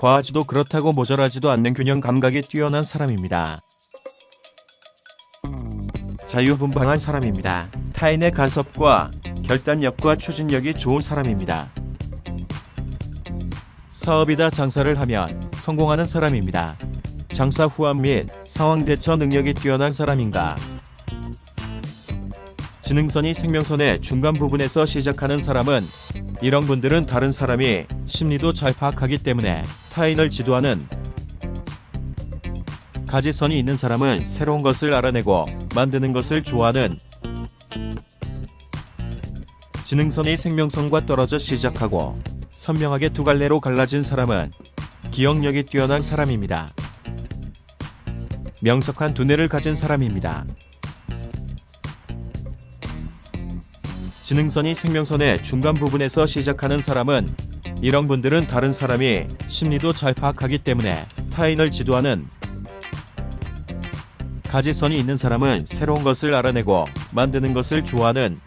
과하지도 그렇다고 모자라지도 않는 균형 감각이 뛰어난 사람입니다. 자유분방한 사람입니다. 타인의 간섭과 결단력과 추진력이 좋은 사람입니다. 사업이다 장사를 하면 성공하는 사람입니다. 장사 후암 및 상황 대처 능력이 뛰어난 사람인가. 지능선이 생명선의 중간 부분에서 시작하는 사람은 이런 분들은 다른 사람이 심리도 잘 파악하기 때문에 타인을 지도하는 가지선이 있는 사람은 새로운 것을 알아내고 만드는 것을 좋아하는 지능선이 생명선과 떨어져 시작하고 선명하게 두 갈래로 갈라진 사람은 기억력이 뛰어난 사람입니다. 명석한 두뇌를 가진 사람입니다. 지능선이 생명선의 중간 부분에서 시작하는 사람은 이런 분들은 다른 사람이 심리도 잘 파악하기 때문에 타인을 지도하는 가지선이 있는 사람은 새로운 것을 알아내고 만드는 것을 좋아하는